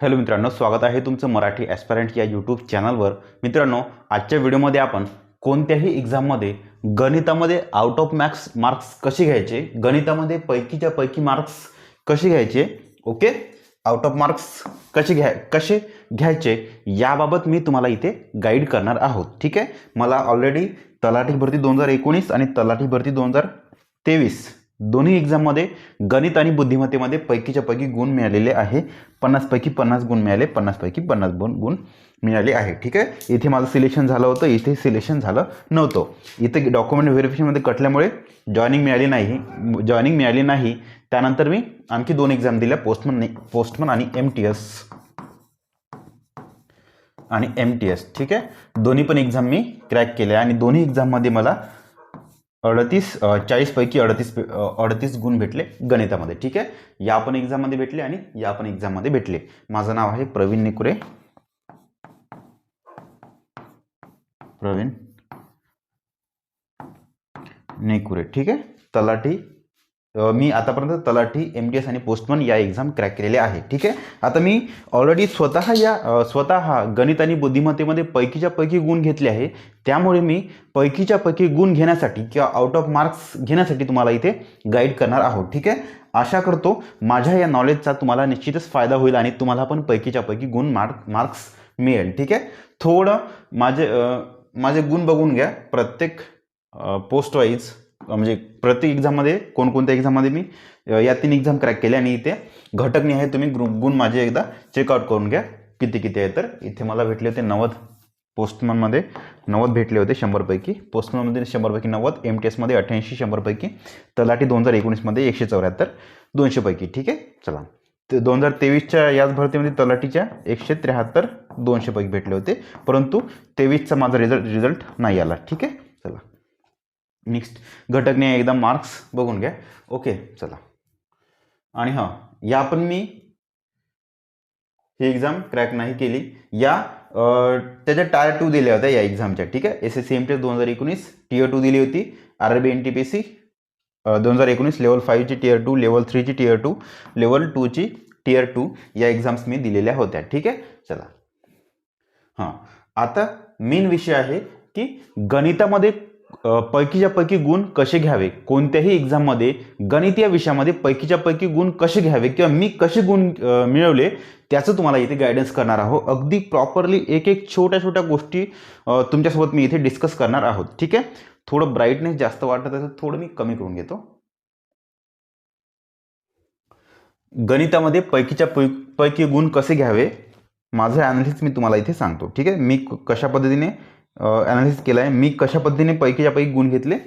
Hello मित्रांनो स्वागत आहे तुमचं मराठी ॲस्परंट या यूट्यूब चॅनलवर मित्रांनो आजच्या व्हिडिओमध्ये आपण कोणत्याही एक्झाममध्ये गणितामध्ये आउट ऑफ मॅक्स मार्क्स कसे घ्यायचे गणितामध्ये पैकीच्या पैकी मार्क्स कसे घ्यायचे ओके आउट ऑफ मार्क्स कसे घ्या कसे घ्यायचे याबाबत मी तुम्हाला इथे गाईड करणार आहोत ठीक आहे? मला ऑलरेडी तलाठी भरती दोन हजार एकोणीस आणि तलाठी भरती दोन हजार तेवीस. दोन्ही एक्झाममध्ये गणित आणि बुद्धिमत्तेमध्ये पैकीच्या पैकी गुण मिळालेले आहे. पन्नासपैकी पन्नास गुण मिळाले पन्नासपैकी पन्नास गुण गुण मिळाले आहे. ठीक आहे? इथे माझं सिलेक्शन झालं होतं इथे सिलेक्शन झालं नव्हतं. इथे डॉक्युमेंट व्हेरिफिकेशनमध्ये कटल्यामुळे जॉईनिंग मिळाली नाही. जॉईनिंग मिळाली नाही. त्यानंतर मी आणखी दोन एक्झाम दिल्या पोस्टमन पोस्टमन आणि एम टी एस आणि एम टी एस ठीक आहे? दोन्ही पण एक्झाम मी क्रॅक केल्या आणि दोन्ही एक्झाममध्ये मला अडतीस चाळीसपैकी अडतीस अडतीस गुण भेटले गणितामध्ये ठीक आहे? या पण एक्झाममध्ये भेटले आणि या पण एक्झाममध्ये भेटले. माझं नाव आहे प्रवीण निकुरे. प्रवीण निकुरे ठीक आहे? तलाठी मी आतापर्यंत तलाठी एम डी एस आणि पोस्टमन या एक्झाम क्रॅक केलेल्या आहे ठीक आहे? आता मी ऑलरेडी स्वतः या स्वतः गणित आणि बुद्धिमत्तेमध्ये पैकीच्या पैकी गुण घेतले आहे. त्यामुळे मी पैकीच्या पैकी गुण घेण्यासाठी किंवा आउट ऑफ मार्क्स घेण्यासाठी तुम्हाला इथे गाईड करणार आहोत. ठीक आहे? आशा करतो माझ्या या नॉलेजचा तुम्हाला निश्चितच फायदा होईल आणि तुम्हाला पण पैकीच्या पैकी गुण मार्क मार्क्स मिळेल. ठीक आहे? थोडं माझे माझे गुण बघून घ्या. प्रत्येक पोस्ट वाईज म्हणजे प्रत्येक एक्झाममध्ये कोणकोणत्या एक्झाममध्ये मी या तीन एक्झाम क्रॅक केल्या आणि इथे घटकनी आहे तुम्ही ग्रुप गुण माझे एकदा चेकआउट करून घ्या. किती किती आहे तर इथे मला भेटले होते नव्वद पोस्टमनमध्ये नव्वद भेटले होते शंभरपैकी. पोस्टमनमध्ये शंभरपैकी नव्वद एम टी एसमध्ये अठ्ठ्याऐंशी शंभरपैकी. तलाठी दोन हजार एकोणीसमध्ये एकशे चौऱ्याहत्तर दोनशेपैकी. ठीक आहे? चला. ते दोन हजार तेवीसच्या याच भरतीमध्ये तलाठीच्या एकशे त्र्याहत्तर दोनशेपैकी भेटले होते. परंतु तेवीसचा माझा रिझल्ट रिझल्ट नाही आला. ठीक आहे? नेक्स्ट घटकने एकदा मार्क्स बघून घ्या. ओके चला. आणि हां या पण मी ही एक्झाम क्रॅक नाही केली. या त्याच्या टायर टू दिल्या होत्या या एक्झामच्या ठीक आहे? S S C M T दोन हजार एकोणीस टीयर टू दिली होती. R B N T P C दोन हजार एकोणीस लेवल फाईव्हची टीयर टू लेवल थ्रीची टीयर टू लेवल टूची टीयर टू या एक्झाम्स मी दिलेल्या होत्या. ठीक आहे? चला. हां. आता मेन विषय आहे की गणितामध्ये पैकीच्या पैकी गुण कसे घ्यावे? कोणत्याही एक्झाममध्ये गणित या विषयामध्ये पैकीच्या पैकी गुण कसे घ्यावे किंवा मी कसे गुण मिळवले त्याचं तुम्हाला इथे गायडन्स करणार आहोत. अगदी प्रॉपरली एक एक छोट्या छोट्या गोष्टी तुमच्यासोबत मी इथे डिस्कस करणार आहोत. ठीक आहे? थोडं ब्राईटनेस जास्त वाटत असेल थोडं मी कमी करून घेतो. गणितामध्ये पैकीच्या पै पैकी गुण कसे घ्यावे? माझं ॲनालिसिस मी तुम्हाला इथे सांगतो. ठीक आहे? मी क- कशा पद्धतीने ॲनालिसिस केलं आहे मी कशा पद्धतीने पैकीच्या पैकी गुण घेतले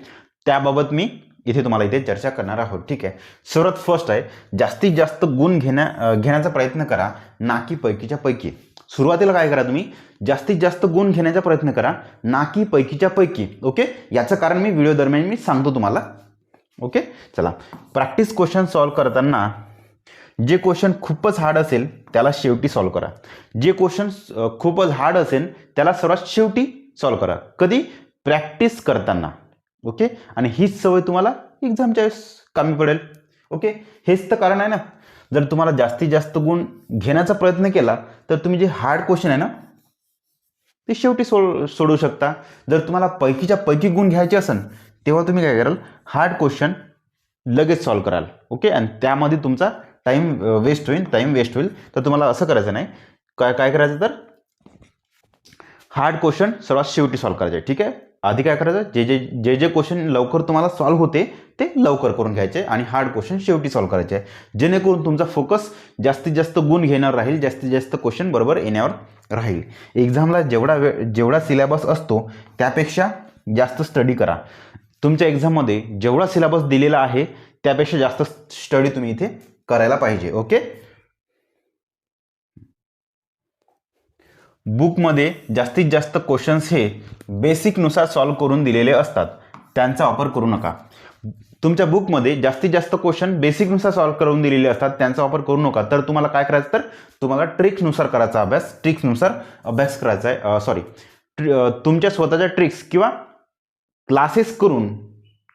त्याबाबत मी इथे तुम्हाला इथे चर्चा करणार आहोत. ठीक आहे? सर्वात फर्स्ट आहे. जास्तीत जास्त गुण घेण्या घेण्याचा प्रयत्न करा. ना की पैकीच्या पैकी. सुरुवातीला काय करा तुम्ही? जास्तीत जास्त गुण घेण्याचा प्रयत्न करा. ना की पैकीच्या पैकी. ओके? याचं कारण मी व्हिडिओ दरम्यान मी सांगतो तुम्हाला. ओके? चला. प्रॅक्टिस क्वेश्चन सॉल्व करताना जे क्वेश्चन खूपच हार्ड असेल त्याला शेवटी सॉल्व करा. जे क्वेश्चन खूपच हार्ड असेल त्याला सर्वात शेवटी सॉल्व करा. कधी? प्रॅक्टिस करताना. ओके आणि हीच सवय तुम्हाला एक्झामच्या वेळेस कामी पडेल. ओके हेच तर कारण आहे ना. जर तुम्हाला जास्तीत जास्त गुण घेण्याचा प्रयत्न केला तर तुम्ही जे हार्ड क्वेश्चन आहे ना ते शेवटी सोड सोडवू शकता. जर तुम्हाला पैकीच्या पैकी गुण घ्यायचे असेल तेव्हा तुम्ही काय कराल? हार्ड क्वेश्चन लगेच सॉल्व कराल. ओके आणि त्यामध्ये तुमचा टाईम वेस्ट होईल. टाईम वेस्ट होईल. तर तुम्हाला असं करायचं नाही. काय काय करायचं तर? हार्ड क्वेश्चन सर्वात शेवटी सॉल्व करायचे ठीक आहे? आधी काय करायचं? जे जे जे जे क्वेश्चन लवकर तुम्हाला सॉल्व होते ते लवकर करून घ्यायचे आणि हार्ड क्वेश्चन शेवटी सॉल्व करायचे. आहे जेणेकरून तुमचा फोकस जास्तीत जास्त गुण घेणार राहील जास्तीत जास्त क्वेश्चन बरोबर येण्यावर राहील. एक्झामला जेवढा वेळ जेवढा सिलेबस असतो त्यापेक्षा जास्त स्टडी करा. तुमच्या एक्झाममध्ये जेवढा सिलेबस दिलेला आहे त्यापेक्षा जास्त स्टडी तुम्ही इथे करायला पाहिजे ओके? बुकमध्ये जास्तीत जास्त क्वेश्चन्स हे बेसिकनुसार सॉल्व करून दिलेले असतात. त्यांचा वापर करू नका. तुमच्या बुकमध्ये जास्तीत जास्त क्वेश्चन बेसिकनुसार सॉल्व करून दिलेले असतात. त्यांचा वापर करू नका. तर तुम्हाला काय करायचं तर तुम्हाला ट्रिक्सनुसार करायचा अभ्यास. ट्रिक्सनुसार अभ्यास करायचा आहे. सॉरी तुमच्या स्वतःच्या ट्रिक्स किंवा क्लासेस करून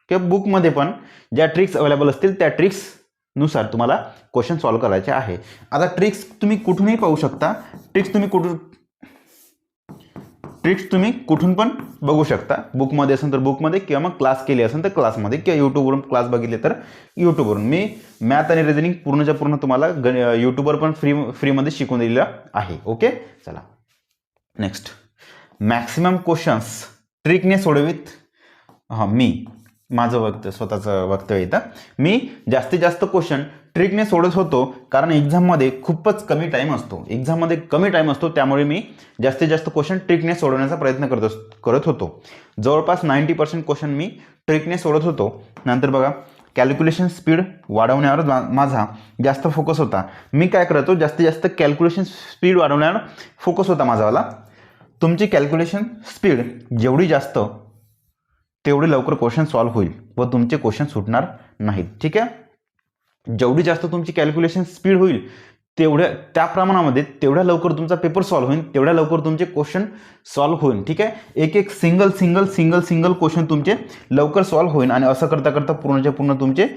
किंवा बुकमध्ये पण ज्या ट्रिक्स अवेलेबल असतील त्या ट्रिक्सनुसार तुम्हाला क्वेश्चन सॉल्व करायचे आहे. आता ट्रिक्स तुम्ही कुठूनही पाहू शकता. ट्रिक्स तुम्ही कुठून ट्रिक्स तुम्ही कुठून पण बघू शकता. बुकमध्ये असेल तर बुकमध्ये किंवा मग क्लास केली असेल तर क्लासमध्ये किंवा यूट्यूबवरून क्लास बघितले तर यूट्यूबवरून मी मॅथ आणि रिझनिंग पूर्णच्या पूर्ण तुम्हाला ग यूट्यूबवर पण फ्री फ्रीमध्ये शिकून दिलेलं आहे. ओके चला. नेक्स्ट मॅक्सिमम क्वेश्चन्स ट्रिकने सोडवित. हां मी. माझं वक्त स्वतःचं वक्तव्य येतं मी जास्तीत जास्त क्वेश्चन ट्रिकने सोडत होतो कारण एक्झाममध्ये खूपच कमी टाईम असतो. एक्झाममध्ये कमी टाईम असतो त्यामुळे मी जास्तीत जास्त क्वेश्चन ट्रिकने सोडवण्याचा प्रयत्न करत करत होतो. जवळपास नाईंटी पर्सेंट क्वेश्चन मी ट्रिकने सोडत होतो. नंतर बघा कॅल्क्युलेशन स्पीड वाढवण्यावर मा- माझा जास्त फोकस होता. मी काय करतो जास्तीत जास्त कॅल्क्युलेशन स्पीड वाढवण्यावर फोकस होता माझावाला तुमची कॅल्क्युलेशन स्पीड जेवढी जास्त तेवढे लवकर क्वेश्चन सॉल्व्ह होईल व तुमचे क्वेश्चन सुटणार नाहीत. ठीक आहे? जेवढी जास्त तुमची कॅल्क्युलेशन स्पीड होईल तेवढ्या त्या प्रमाणामध्ये तेवढ्या लवकर तुमचा पेपर सॉल्व्ह होईल तेवढ्या लवकर तुमचे क्वेश्चन सॉल्व्ह होईल ठीक आहे? एक एक single single single single question तुमचे लवकर सॉल्व्ह होईल आणि असं करता करता पूर्णच्या पूर्ण तुमचे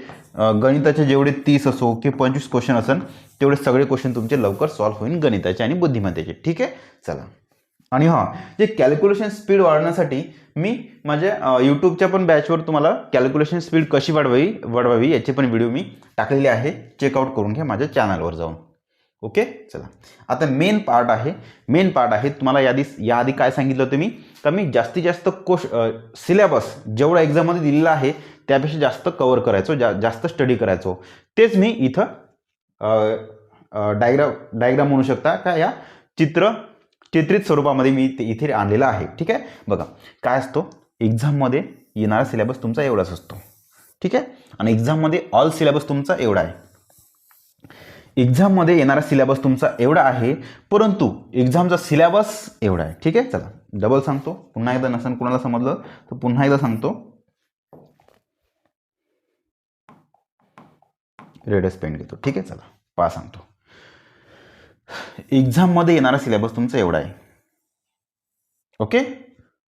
गणिताचे जेवढे तीस असो की पंचवीस क्वेश्चन असेल तेवढे सगळे क्वेश्चन तुमचे लवकर सॉल्व्ह होईल गणिताचे आणि बुद्धिमत्तेचे ठीक आहे? चला. आणि हां जे कॅल्क्युलेशन स्पीड वाढवण्यासाठी मी माझ्या यूट्यूबच्या पण बॅचवर तुम्हाला कॅल्क्युलेशन स्पीड कशी वाढवावी वाढवावी याचे पण व्हिडिओ मी टाकलेले आहे. चेकआउट करून घ्या माझ्या चॅनलवर जाऊन. ओके चला. आता मेन पार्ट आहे. मेन पार्ट आहे तुम्हाला यादी याआधी काय सांगितलं होतं मी? का मी जास्तीत जास्त कोश सिलेबस जेवढा एक्झाममध्ये दिलेला आहे त्यापेक्षा जास्त कवर करायचो जा जास्त स्टडी करायचो. तेच मी इथं डायग्राम डायग्राम म्हणू शकता का? या चित्र चित्रित स्वरूपामध्ये मी ते इथे आणलेला आहे. ठीक आहे? बघा काय असतो? एक्झाममध्ये येणारा सिलेबस तुमचा एवढाच असतो. ठीक आहे? आणि एक्झाममध्ये ऑल सिलेबस तुमचा एवढा आहे. एक्झाममध्ये येणारा सिलेबस तुमचा एवढा आहे परंतु एक्झामचा सिलेबस एवढा आहे. ठीक आहे? चला डबल सांगतो. पुन्हा एकदा नसेल कुणाला समजलं तर पुन्हा एकदा सांगतो. रेडस पेन घेतो. ठीक आहे? चला पा सांगतो. एक्झाममध्ये येणारा सिलेबस तुमचा एवढा आहे. ओके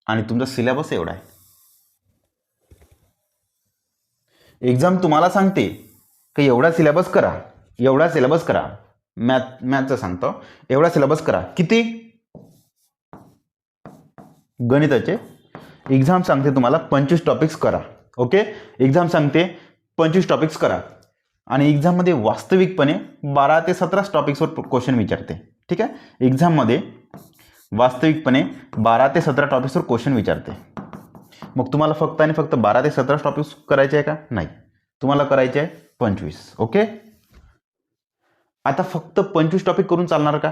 आणि तुमचा सिलेबस एवढा आहे. एक्झाम तुम्हाला सांगते की एवढा सिलेबस करा एवढा सिलेबस करा. मॅथ मॅथचं सांगतो. एवढा सिलेबस करा. किती? गणिताचे. एक्झाम सांगते तुम्हाला पंचवीस टॉपिक्स करा. ओके एक्झाम सांगते पंचवीस टॉपिक्स करा. आणि एक्झाममध्ये वास्तविकपणे बारा ते सतराच टॉपिक्सवर क्वेश्चन विचारते. ठीक आहे? एक्झाममध्ये वास्तविकपणे बारा ते सतरा टॉपिक्सवर क्वेश्चन विचारते. मग तुम्हाला फक्त आणि फक्त बारा ते सतरा टॉपिक्स करायचे आहे का? नाही. तुम्हाला करायचे आहे पंचवीस. ओके? आता फक्त पंचवीस टॉपिक करून चालणार का?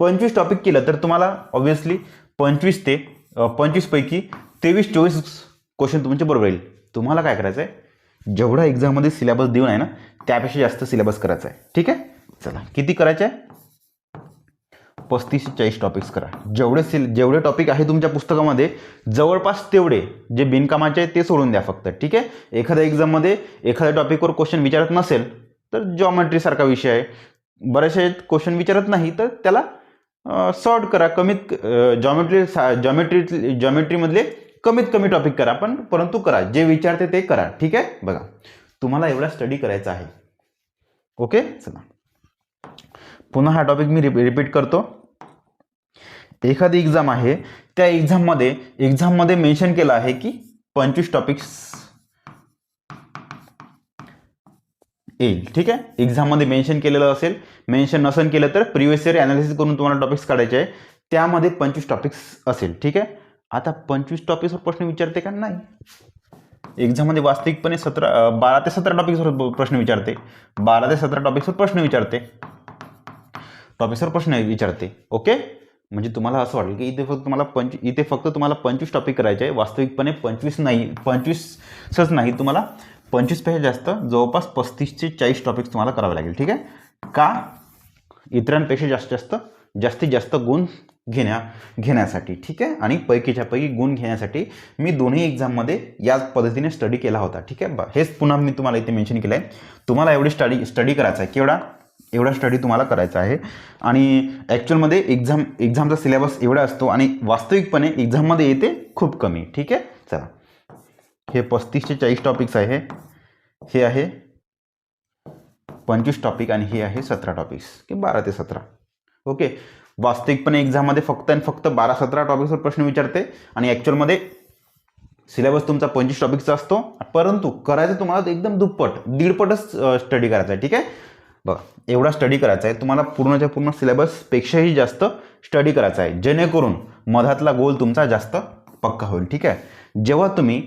पंचवीस टॉपिक केलं तर तुम्हाला ऑब्व्हियसली पंचवीस ते पंचवीसपैकी तेवीस चोवीस क्वेश्चन तुमचे बरोबर येईल. तुम्हाला काय करायचं आहे जेवढा एक्झाममध्ये सिलेबस देऊन आहे ना त्यापेक्षा जास्त सिलेबस करायचा आहे. ठीक आहे? चला किती करायचं आहे? पस्तीस चाळीस टॉपिक्स करा. जेवढे सिल जेवढे टॉपिक आहे तुमच्या पुस्तकामध्ये जवळपास तेवढे जे बिनकामाचे आहे ते सोडून द्या फक्त. ठीक आहे? एखाद्या एक्झाममध्ये एखाद्या टॉपिकवर क्वेश्चन विचारत नसेल तर जॉमेट्रीसारखा विषय आहे. बरेचसे क्वेश्चन विचारत नाही तर त्याला सॉर्ट करा. कमीत जॉमेट्री जॉमेट्री जॉमेट्रीमधले कमीत कमी टॉपिक करा पण परंतु करा. जे विचारते ते करा. ठीक आहे? बघा. तुम्हाला एवढा स्टडी करायचा आहे. ओके चला. पुन्हा हा टॉपिक मी रिपीट करतो. एखादी एक्झाम आहे त्या एक्झाममध्ये एक्झाममध्ये मेन्शन केलं आहे की पंचवीस टॉपिक्स येईल. ठीक आहे? एक्झाममध्ये मेन्शन केलेलं असेल मेन्शन नसेल केलं तर प्रिव्हियस इयर अनालिसिस करून तुम्हाला टॉपिक्स काढायचे आहे. त्यामध्ये पंचवीस टॉपिक्स असेल. ठीक आहे? आता पंचवीस टॉपिक्सवर प्रश्न विचारते का? नाही. एक्झाममध्ये वास्तविकपणे सतरा बारा ते सतरा टॉपिक्सवर प्रश्न विचारते. बारा ते सतरा टॉपिक्सवर प्रश्न विचारते. टॉपिक्सवर प्रश्न विचारते. ओके म्हणजे तुम्हाला असं वाटेल की इथे फक्त तुम्हाला पंच इथे फक्त तुम्हाला पंचवीस टॉपिक करायचे आहे. वास्तविकपणे पंचवीस नाही पंचवीसच नाही. तुम्हाला पंचवीसपेक्षा जास्त जवळपास पस्तीस ते चाळीस टॉपिक्स तुम्हाला करावे लागेल. ठीक आहे? का? इतरांपेक्षा जास्तीत जास्त जास्तीत जास्त गुण घेण्या घेण्यासाठी ठीक आहे? आणि पैकीच्या पैकी गुण घेण्यासाठी मी दोन्ही एक्झाममध्ये याच पद्धतीने स्टडी केला होता ठीक आहे? हेच पुन्हा मी तुम्हाला इथे मेन्शन केलं आहे तुम्हाला एवढी स्टडी स्टडी करायचा आहे. केवढा? एवढा स्टडी तुम्हाला करायचा आहे. आणि ॲक्च्युअलमध्ये एक्झाम एक्झामचा सिलेबस एवढा असतो आणि वास्तविकपणे एक्झाममध्ये येते खूप कमी ठीक आहे? चला. हे पस्तीस ते चाळीस टॉपिक्स आहे. हे आहे पंचवीस टॉपिक आणि हे आहे सतरा टॉपिक्स की बारा ते सतरा. ओके? वास्तविकपणे एक्झाममध्ये फक्त आणि फक्त बारा सतरा टॉपिक्सवर प्रश्न विचारते. आणि ॲक्च्युअलमध्ये सिलेबस तुमचा पंचवीस टॉपिकचा असतो. परंतु करायचं तुम्हाला एकदम दुप्पट दीडपटच स्टडी करायचा आहे ठीक आहे? बघा एवढा स्टडी करायचा आहे तुम्हाला पूर्णच्या पूर्ण सिलेबसपेक्षाही जास्त स्टडी करायचा आहे जेणेकरून मधातला गोल तुमचा जास्त पक्का होईल ठीक आहे? जेव्हा तुम्ही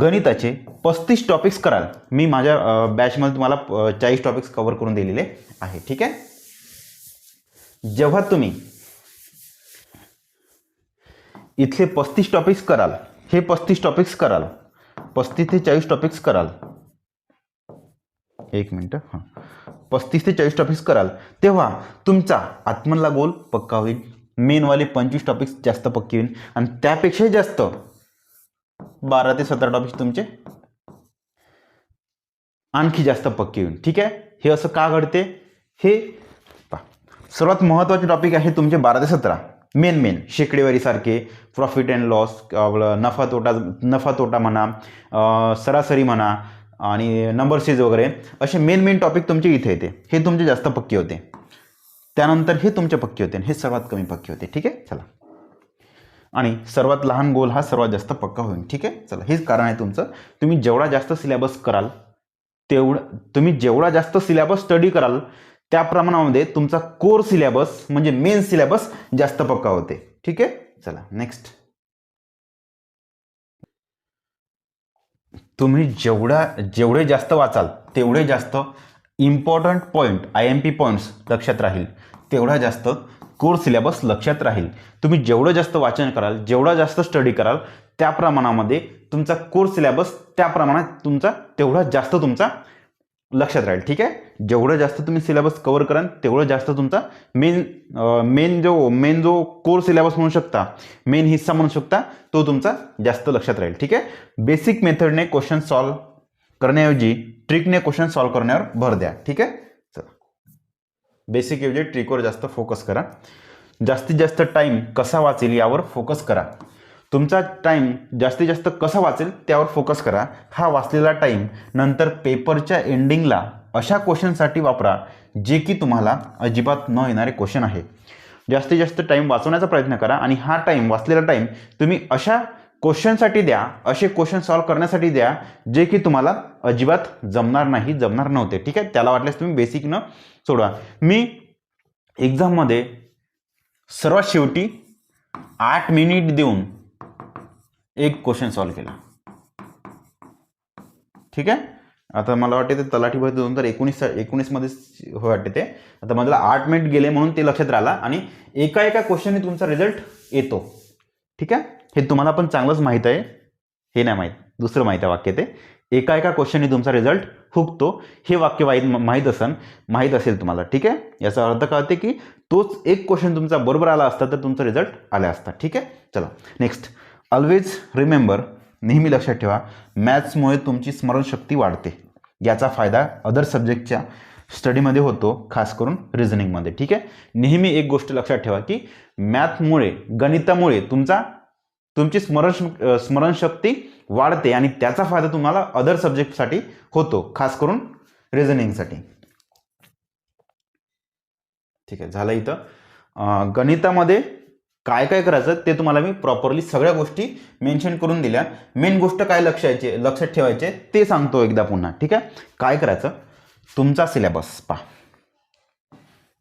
गणिताचे पस्तीस टॉपिक्स कराल मी माझ्या बॅचमध्ये तुम्हाला चाळीस टॉपिक्स कव्हर करून दिलेले आहे ठीक आहे? जेव्हा तुम्ही इथले पस्तीस टॉपिक्स कराल हे पस्तीस टॉपिक्स कराल पस्तीस ते चाळीस टॉपिक्स कराल. एक मिनटं हां. पस्तीस ते चाळीस टॉपिक्स कराल तेव्हा तुमचा आत्मनला गोल पक्का होईल. मेनवाले पंचवीस टॉपिक्स जास्त पक्के होईल. आणि त्यापेक्षाही जास्त बारा ते सतरा टॉपिक्स तुमचे आणखी जास्त पक्के होईल. ठीक आहे? हे असं का घडते? हे सर्वात महत्त्वाचे टॉपिक आहे तुमचे बारा ते सतरा. मेन मेन शेकडेवारीसारखे प्रॉफिट अँड लॉस आपलं नफा तोटा नफा तोटा म्हणा सरासरी म्हणा आणि नंबर सीज वगैरे असे मेन मेन टॉपिक तुमचे इथे येते. हे तुमचे जास्त पक्के होते. त्यानंतर हे तुमचे पक्के होते आणि हे सर्वात कमी पक्के होते. ठीक आहे? चला. आणि सर्वात लहान गोल हा सर्वात जास्त पक्का होईल. ठीक आहे? चला. हेच कारण आहे तुमचं. तुम्ही जेवढा जास्त सिलेबस कराल तेवढं तुम्ही जेवढा जास्त सिलेबस स्टडी कराल त्या प्रमाणामध्ये तुमचा कोर सिलेबस म्हणजे मेन सिलेबस जास्त पक्का होते. ठीक आहे? चला नेक्स्ट तुम्ही जेवढा जेवढे जास्त वाचाल तेवढे जास्त important point I M P points लक्षात राहील. तेवढा जास्त कोर सिलेबस लक्षात राहील. तुम्ही जेवढं जास्त वाचन कराल जेवढा जास्त स्टडी कराल त्या प्रमाणामध्ये तुमचा कोर सिलेबस त्या प्रमाणात तुमचा तेवढा जास्त तुमचा लक्षात राहील. ठीक आहे? जेवढं जास्त तुम्ही सिलेबस कवर कराल तेवढं जास्त तुमचा मेन मेन जो मेन जो कोर सिलेबस म्हणू शकता मेन हिस्सा म्हणू शकता तो तुमचा जास्त लक्षात राहील. ठीक आहे? बेसिक मेथडने क्वेश्चन सॉल्व करण्याऐवजी ट्रिकने क्वेश्चन सॉल्व करण्यावर भर द्या. ठीक आहे? चला. ट्रिकवर जास्त फोकस करा. जास्तीत जास्त टाईम कसा वाचेल यावर फोकस करा. तुमचा टाईम जास्तीत जास्त कसा वाचेल त्यावर फोकस करा. हा वाचलेला टाईम नंतर पेपरच्या एंडिंगला अशा क्वेश्चनसाठी वापरा जे की तुम्हाला अजिबात न येणारे क्वेश्चन आहे. जास्तीत जास्त टाईम वाचवण्याचा प्रयत्न करा आणि हा टाईम वाचलेला टाईम तुम्ही अशा क्वेश्चनसाठी द्या असे क्वेश्चन सॉल्व करण्यासाठी द्या जे की तुम्हाला अजिबात जमणार नाही जमणार नव्हते. ठीक आहे? त्याला वाटल्यास तुम्ही बेसिकनं सोडवा. मी एक्झाममध्ये सर्वात शेवटी आठ मिनिट देऊन एक क्वेश्चन सॉल्व केला. ठीक आहे? आता मला वाटते ते तलाठी भरती दोन हजार एकोणीस एकोणीसमध्ये हो वाटते ते. आता मला आठ मिनिट गेले म्हणून ते लक्षात राहिला आणि एका एका क्वेश्चनने तुमचा रिझल्ट येतो. ठीक आहे? हे तुम्हाला पण चांगलंच माहीत आहे. हे नाही माहीत. दुसरं माहीत आहे वाक्य ते. एका एका क्वेश्चनने तुमचा रिझल्ट हुकतो. हे वाक्य वाईट माहीत असन माहीत असेल तुम्हाला. ठीक आहे? याचा अर्थ कळते की तोच एक क्वेश्चन तुमचा बरोबर आला असता तर तुमचा रिझल्ट आला असता. ठीक आहे? चला. नेक्स्ट ऑलवेज रिमेंबर नेहमी लक्षात ठेवा मॅथ्समुळे तुमची स्मरणशक्ती वाढते. याचा फायदा अदर सब्जेक्टच्या स्टडीमध्ये होतो खास करून रिझनिंगमध्ये ठीक आहे? नेहमी एक गोष्ट लक्षात ठेवा की मॅथमुळे गणितामुळे तुमचा तुमची स्मरण स्मरणशक्ती वाढते आणि त्याचा फायदा तुम्हाला अदर सब्जेक्टसाठी होतो खास करून रिझनिंगसाठी ठीक आहे? झालं इथं. गणितामध्ये काय काय करायचं ते तुम्हाला मी प्रॉपरली सगळ्या गोष्टी मेन्शन करून दिल्या. मेन गोष्ट काय लक्षायचे लक्षात ठेवायचे ते सांगतो एकदा पुन्हा ठीक आहे? काय करायचं? तुमचा सिलेबस पहा.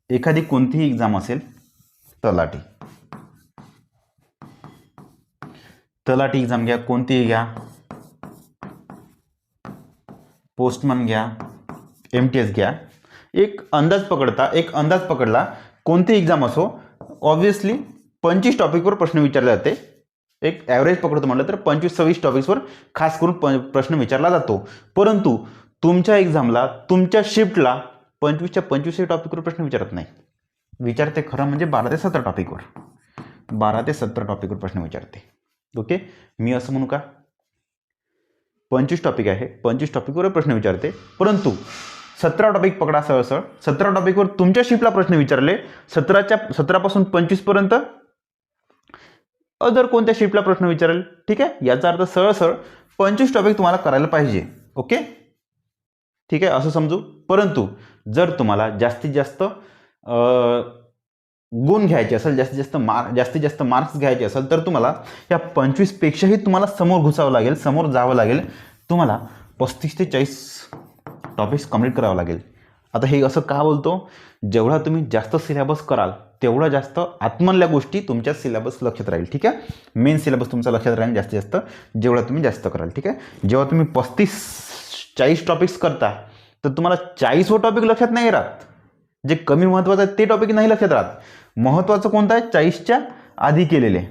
एखादी कोणतीही एक्झाम असेल तलाठी. तलाठी एक्झाम घ्या कोणतीही घ्या. पोस्टमन घ्या एम टी एस घ्या. एक अंदाज पकडता एक अंदाज पकडला कोणती एक्झाम असो ऑब्व्हियसली पंचवीस टॉपिकवर प्रश्न विचारले जाते. एक ॲव्हरेज पकडतो म्हटलं तर पंचवीस सव्वीस टॉपिक्सवर खास करून प प्रश्न विचारला जातो. परंतु तुमच्या एक्झामला तुमच्या शिफ्टला पंचवीसच्या पंचवीस टॉपिकवर प्रश्न विचारत नाही. विचारते खरं म्हणजे बारा ते सतरा टॉपिकवर. बारा ते सतरा टॉपिकवर प्रश्न विचारते. ओके? मी असं म्हणू का? पंचवीस टॉपिक आहे. पंचवीस टॉपिकवर प्रश्न विचारते. परंतु सतरा टॉपिक पकडा सरळ सतरा टॉपिकवर तुमच्या शिफ्टला प्रश्न विचारले. सतराच्या सतरापासून पंचवीसपर्यंत अदर कोणत्या शिफ्टला प्रश्न विचारेल? ठीक आहे? याचा अर्थ सरळ सरळ पंचवीस टॉपिक तुम्हाला करायला पाहिजे. ओके ठीक आहे? असं समजू. परंतु जर तुम्हाला जास्तीत जास्त गुण घ्यायचे असेल जास्तीत जास्त मार्क जास्तीत जास्त मार्क्स घ्यायचे असेल तर तुम्हाला या पंचवीसपेक्षाही तुम्हाला समोर घुसावं लागेल समोर जावं लागेल. तुम्हाला पस्तीस ते चाळीस टॉपिक्स कंप्लीट करावं लागेल. आता हे असं का बोलतो? जेवढा तुम्ही जास्त सिलेबस कराल तेवढा जास्त आत्मनल्या गोष्टी तुमच्या सिलेबस लक्षात राहील ठीक आहे? मेन सिलेबस तुमचा लक्षात राहील जास्तीत जास्त जेवढा तुम्ही जास्त कराल ठीक आहे? जेव्हा तुम्ही पस्तीस चाळीस टॉपिक्स करता तर तुम्हाला चाळीसवं टॉपिक लक्षात नाही राहत. जे कमी महत्त्वाचं आहे ते टॉपिक नाही लक्षात राहत. महत्त्वाचं कोणतं आहे? चाळीसच्या आधी केलेले.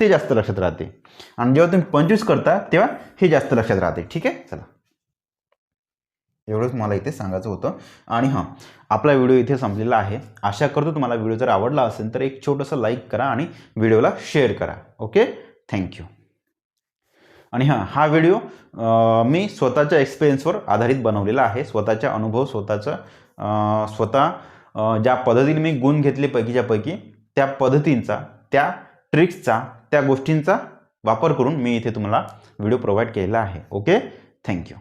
ते जास्त लक्षात राहते. आणि जेव्हा तुम्ही पंचवीस करता तेव्हा हे जास्त लक्षात राहते. ठीक आहे? चला. एवढंच मला इथे सांगायचं होतं. आणि हां आपला व्हिडिओ इथे संपलेला आहे. आशा करतो तुम्हाला व्हिडिओ जर आवडला असेल तर एक छोटंसं लाईक करा आणि व्हिडिओला शेअर करा. ओके? थँक्यू आणि हां हा व्हिडिओ मी स्वतःच्या एक्सपिरियन्सवर आधारित बनवलेला आहे. स्वतःचा अनुभव स्वतःचा स्वतः ज्या पद्धतीने मी गुण घेतले पैकीच्या पैकी त्या पद्धतींचा त्या ट्रिक्सचा त्या गोष्टींचा वापर करून मी इथे तुम्हाला व्हिडिओ प्रोव्हाइड केलेला आहे. ओके? थँक्यू